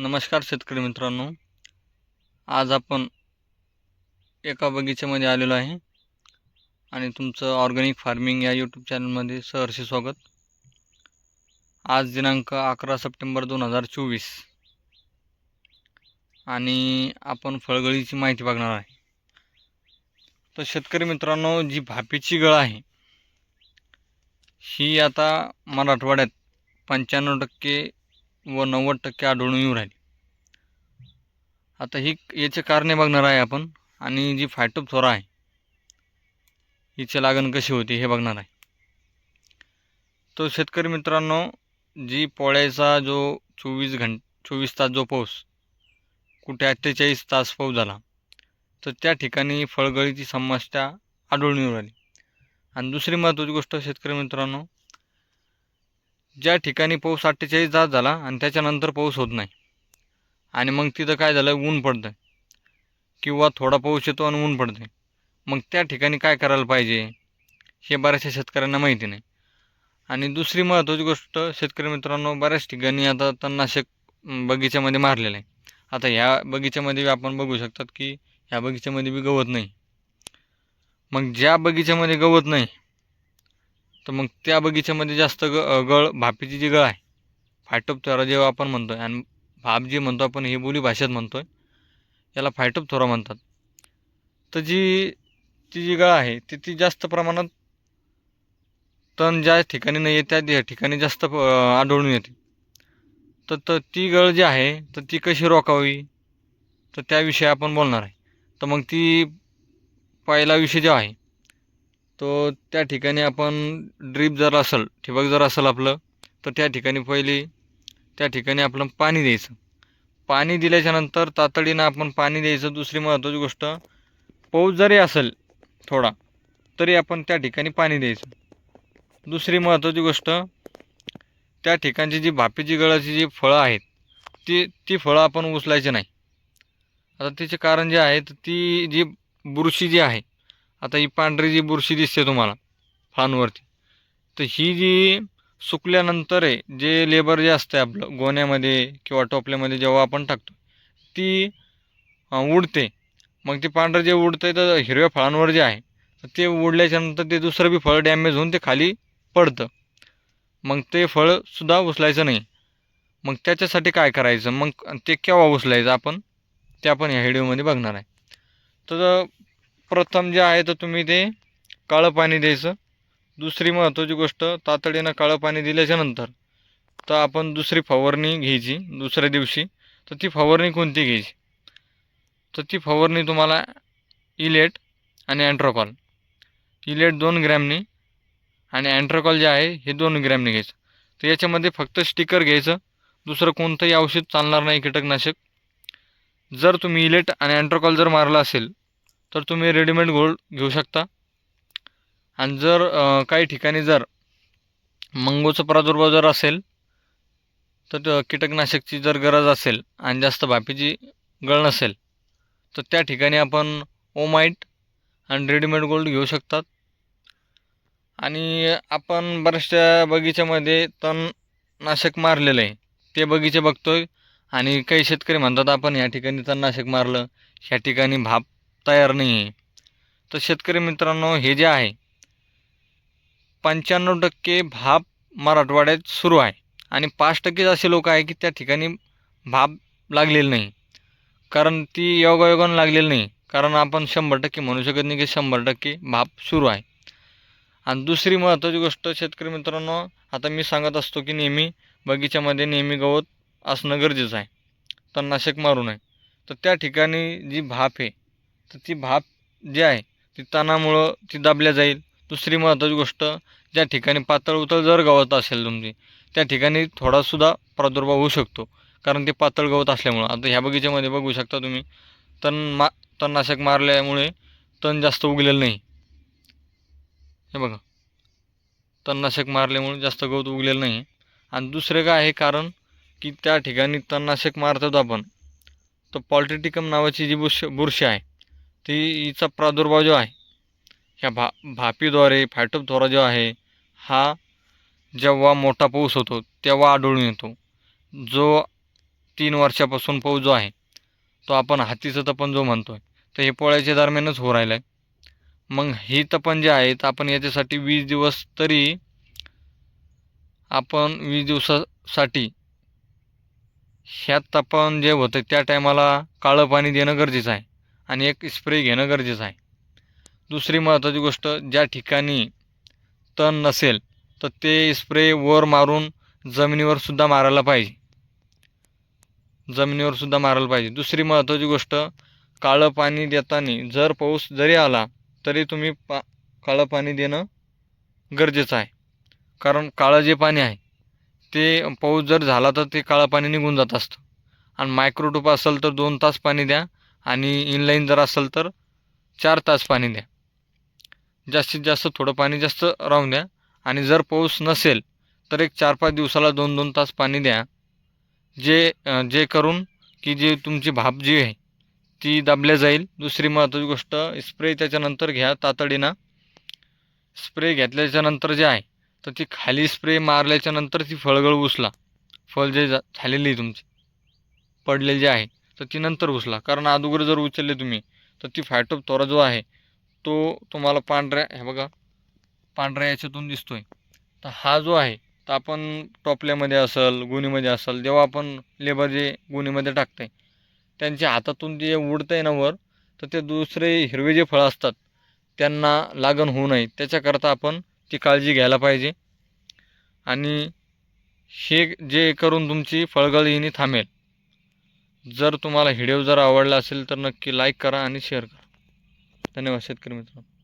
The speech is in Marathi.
नमस्कार शेतकरी मित्रांनो. आज आपण एका बगीच्यामध्ये आलेलो आहे. आणि तुमचं ऑर्गॅनिक फार्मिंग या यूट्यूब चॅनलमध्ये सहर्षी स्वागत. आज दिनांक अकरा सप्टेंबर दोन हजार चोवीस. आणि आपण फळगळीची माहिती बघणार आहे. तर शेतकरी मित्रांनो जी भापीची गळ आहे ही आता मराठवाड्यात पंच्याण्णव टक्के व नव्वद टक्के आढळून येऊ राहिली. आता ही याचे कारणे बघणार आहे आपण. आणि जी फायटोप्थोरा आहे हिची लागण कशी होती हे बघणार आहे. तो शेतकरी मित्रांनो जी पोळ्याचा जो चोवीस घंट चोवीस तास जो पाऊस कुठे अठ्ठेचाळीस तास पाऊस झाला तर त्या ठिकाणी फळगळीची समस्या आढळून येऊ राहिली. आणि दुसरी महत्त्वाची गोष्ट शेतकरी मित्रांनो ज्या ठिकाणी पाऊस अठ्ठेचाळीस तास झाला आणि त्याच्यानंतर पाऊस होत नाही. आणि मग तिथं काय झालं? ऊन पडतं किंवा थोडा पाऊस येतो आणि ऊन पडते मग त्या ठिकाणी काय करायला पाहिजे? हे बऱ्याचशा शेतकऱ्यांना माहिती नाही. आणि दुसरी महत्त्वाची गोष्ट शेतकरी मित्रांनो बऱ्याच ठिकाणी आता तणनाशक बगीच्यामध्ये मारलेलं आहे. आता ह्या बगीच्यामध्ये आपण बघू शकतात की ह्या बगीच्यामध्ये बी गवत नाही. मग ज्या बगीच्यामध्ये गवत नाही तर मग त्या बगीच्यामध्ये जास्त ग गळ भापीची जी गळ आहे फायटोपथोरा जेव्हा आपण म्हणतो आहे आणि भाप जी म्हणतो आपण हे बोली भाषेत म्हणतो आहे याला फायटोपथोरा म्हणतात. तर जी ती जी गळ आहे ती ती जास्त प्रमाणात तण ज्या ठिकाणी नाही आहे त्या ठिकाणी जास्त आढळून येते. तर तर ती गळ जी आहे तर ती कशी रोखावी? तर त्याविषयी आपण बोलणार आहे. तर मग ती पहिला विषय जो आहे तो त्या ठिकाणी आपण ड्रीप जर असेल ठिबक जर असेल आपलं तर त्या ठिकाणी पहिली त्या ठिकाणी आपलं पाणी द्यायचं. पाणी दिल्याच्यानंतर तातडीनं आपण पाणी द्यायचं. दुसरी महत्त्वाची गोष्ट पाऊस जरी असेल थोडा तरी आपण त्या ठिकाणी पाणी द्यायचं. दुसरी महत्त्वाची गोष्ट त्या ठिकाणची जी भापीची गळाची जी फळं आहेत ती ती फळं आपण उचलायची नाही. आता तिचे कारण जे आहे तर ती जी बुरशी जी आहे आता ही पांढरी जी बुरशी दिसते तुम्हाला फळांवरती तर ही जी सुकल्यानंतर आहे जे लेबर जे असतं आपलं गोण्यामध्ये किंवा टोपल्यामध्ये जेव्हा आपण टाकतो ती उडते. मग ते पांढरं जे उडतं आहे तर हिरव्या फळांवर जे आहे तर ते उडल्याच्यानंतर ते दुसरं बी फळ डॅमेज होऊन ते खाली पडतं. मग ते फळसुद्धा उचलायचं नाही. मग त्याच्यासाठी काय करायचं? मग ते केव्हा उचलायचं आपण? ते आपण ह्या व्हिडिओमध्ये बघणार आहे. तर प्रथम जे आहे तर तुम्ही ते काळं पाणी द्यायचं. दुसरी महत्त्वाची गोष्ट तातडीनं काळं पाणी दिल्याच्यानंतर तर आपण दुसरी फवारणी घ्यायची दुसऱ्या दिवशी. तर ती फवारणी कोणती घ्यायची? तर ती फवारणी तुम्हाला इलेट आणि अँट्रोकॉल. इलेट दोन ग्रॅमनी आणि अँट्रोकॉल जे आहे हे दोन ग्रॅमने घ्यायचं. तर याच्यामध्ये फक्त स्टिकर घ्यायचं. दुसरं कोणतंही औषध चालणार नाही कीटकनाशक. जर तुम्ही इलेट आणि अँट्रोकॉल जर मारला असेल तर तुम्ही रेडीमेड गोल्ड घेऊ शकता. आणि जर काही ठिकाणी जर मंगोचा प्रादुर्भाव जर असेल तर त- कीटकनाशकची जर गरज असेल आणि जास्त भापीची गळ नसेल तर त्या ठिकाणी आपण ओमाईट आणि रेडीमेड गोल्ड घेऊ शकतात. आणि आपण बऱ्याचशा बगीच्यामध्ये तणनाशक मारलेलं आहे. ते बगीचे बघतोय आणि काही शेतकरी म्हणतात आपण या ठिकाणी तणनाशक मारलं ह्या ठिकाणी भाप तयार नाही आहे तर शेतकरी मित्रांनो हे जे आहे पंच्याण्णव टक्के भाप मराठवाड्यात सुरू आहे. आणि पाच टक्केच असे लोक आहे की त्या ठिकाणी भाप लागलेलं नाही. कारण ती योगायोगानं लागलेली नाही. कारण आपण शंभर टक्के म्हणू शकत नाही की शंभर टक्के भाप सुरू आहे. आणि दुसरी महत्त्वाची गोष्ट शेतकरी मित्रांनो आता मी सांगत असतो की नेहमी बगीच्यामध्ये नेहमी गवत असणं गरजेचं आहे. तणनाशक मारू नये. तर त्या ठिकाणी जी भाप आहे तर ती भाप जी आहे ती तणामुळं ती दाबल्या जाईल. दुसरी महत्त्वाची गोष्ट ज्या ठिकाणी पातळ उतळ जर गवत असेल तुमची त्या ठिकाणी थोडासुद्धा प्रादुर्भाव होऊ शकतो. कारण ते पातळ गवत असल्यामुळं. आता ह्या बगीच्यामध्ये बघू शकता तुम्ही तण मा तणनाशक मारल्यामुळे तण जास्त उगलेलं नाही. हे बघा. तणनाशक मारल्यामुळे जास्त गवत उगलेलं नाही. आणि दुसरं काय आहे कारण की त्या ठिकाणी तणनाशक मारतात आपण. तर पॉल्ट्रिटिकम नावाची जी बुरश बुरशी आहे ती हिचा प्रादुर्भाव जो आहे ह्या भा भापीद्वारे फायटोपथोरा जो आहे हा जेव्हा मोठा पाऊस होतो तेव्हा आढळून येतो. जो तीन वर्षापासून पाऊस जो आहे तो आपण हातीचं तपन जो म्हणतो आहे तर हे पोळ्याच्या दरम्यानच हो राहिलं आहे मग ही तपन जे आहे तर आपण याच्यासाठी वीस दिवस तरी आपण वीस दिवसासाठी ह्या तपन जे होतं त्या टायमाला काळं पाणी देणं गरजेचं आहे. आणि एक स्प्रे घेणं गरजेचं आहे. दुसरी महत्त्वाची गोष्ट ज्या ठिकाणी तण नसेल तर ते स्प्रे वर मारून जमिनीवरसुद्धा मारायला पाहिजे. जमिनीवरसुद्धा मारायला पाहिजे. दुसरी महत्त्वाची गोष्ट काळं पाणी देताना जर पाऊस जरी आला तरी तुम्ही पा काळं पाणी देणं गरजेचं आहे. कारण काळं जे पाणी आहे ते पाऊस जर झाला तर ते काळं पाणी निघून जात असतं. आणि मायक्रोटूप असेल तर दोन तास पाणी द्या आणि इनलाईन जर असेल तर चार तास पाणी द्या. जास्तीत जास्त थोडं पाणी जास्त राहून द्या. आणि जर पाऊस नसेल तर एक चार पाच दिवसाला दोन दोन तास पाणी द्या. जे जे करून की जे तुमची भाप जी आहे ती दाबल्या जाईल. दुसरी महत्त्वाची गोष्ट स्प्रे त्याच्यानंतर घ्या तातडीनं. स्प्रे घेतल्याच्यानंतर जे आहे तर ती खाली स्प्रे मारल्याच्यानंतर ती फळगळ उचला. फळ जे झालेली आहे तुमची पडलेली जे आहे तर ती नंतर उचला. कारण अगोदर जर उचलले तुम्ही तर ती फायटोप तोरा जो आहे तो तुम्हाला पांढऱ्या हे बघा पांढऱ्या याच्यातून दिसतो आहे तर हा जो आहे तर आपण टोपल्यामध्ये असेल गुणीमध्ये असेल जेव्हा आपण लेबर जे गुणीमध्ये टाकतं आहे त्यांच्या हातातून जे उडतं आहे ना वर तर ते दुसरे हिरवे जे फळं असतात त्यांना लागण होऊ नये. त्याच्याकरता आपण ती काळजी घ्यायला पाहिजे. आणि हे जे करून तुमची फळगळ येणे थांबेल. जर तुम्हाला व्हिडिओ जर आवडला असेल तर नक्की लाईक करा आणि शेअर करा. धन्यवाद शेतकरी मित्रांनो.